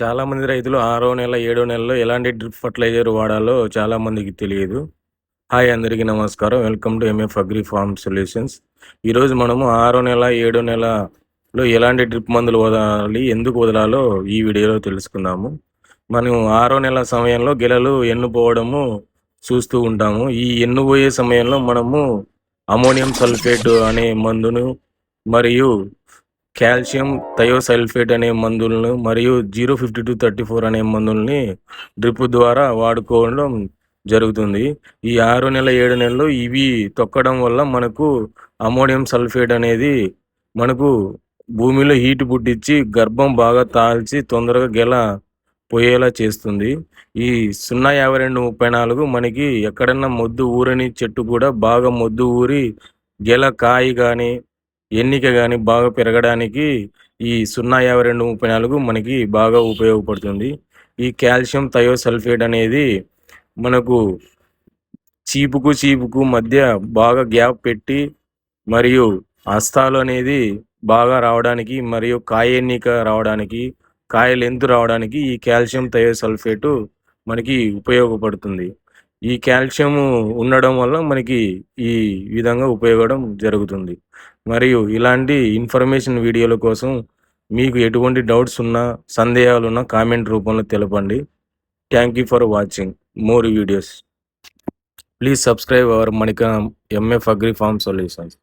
చాలామంది రైతులు ఆరో నెల, ఏడో నెలలో ఎలాంటి డ్రిప్ ఫర్టిలైజర్ వాడాలో చాలా మందికి తెలియదు. హాయ్ అందరికీ నమస్కారం. Welcome to M F agri farm solutions. ఈరోజు మనము ఆరో నెల, ఏడో నెలలో ఎలాంటి డ్రిప్ మందులు వదలాలి, ఎందుకు వదలాలో ఈ వీడియోలో తెలుసుకుందాము. మనం ఆరో నెల సమయంలో గెలలు ఎన్నుపోవడము చూస్తూ ఉంటాము. ఈ ఎన్నుపోయే సమయంలో మనము అమోనియం సల్ఫేట్ అనే మందును మరియు కాల్షియం థయోసల్ఫేట్ అనే మందులను మరియు zero fifty two thirty four అనే మందుల్ని డ్రిప్ ద్వారా వాడుకోవడం జరుగుతుంది. ఈ ఆరు నెల, ఏడు నెలలు ఇవి తొక్కడం వల్ల మనకు అమోనియం సల్ఫేట్ అనేది మనకు భూమిలో హీట్ పుట్టించి గర్భం బాగా తాల్చి తొందరగా గెల పోయేలా చేస్తుంది. ఈ సున్నా యాభై రెండు ముప్పై నాలుగు మనకి ఎక్కడన్నా మొద్దు ఊరని చెట్టు కూడా బాగా మొద్దు ఊరి గెల కాయ కానీ ఎన్నిక కానీ బాగా పెరగడానికి ఈ సున్నా యాభై రెండు ముప్పై నాలుగు మనకి బాగా ఉపయోగపడుతుంది. ఈ కాల్షియం థయోసల్ఫేట్ అనేది మనకు చీపుకు చీపుకు మధ్య బాగా గ్యాప్ పెట్టి మరియు హస్తాలు అనేది బాగా రావడానికి మరియు కాయ ఎన్నిక రావడానికి కాయ లెంత్ రావడానికి ఈ కాల్షియం థయోసల్ఫేటు మనకి ఉపయోగపడుతుంది. ఈ కాల్షియం ఉండడం వల్ల మనకి ఈ విధంగా ఉపయోగడం జరుగుతుంది. మరియు ఇలాంటి ఇన్ఫర్మేషన్ వీడియోల కోసం మీకు ఎటువంటి డౌట్స్ ఉన్నా సందేహాలున్నా కామెంట్ రూపంలో తెలపండి. Thank you for watching more videos. Please subscribe our Manika M F agri farm solutions.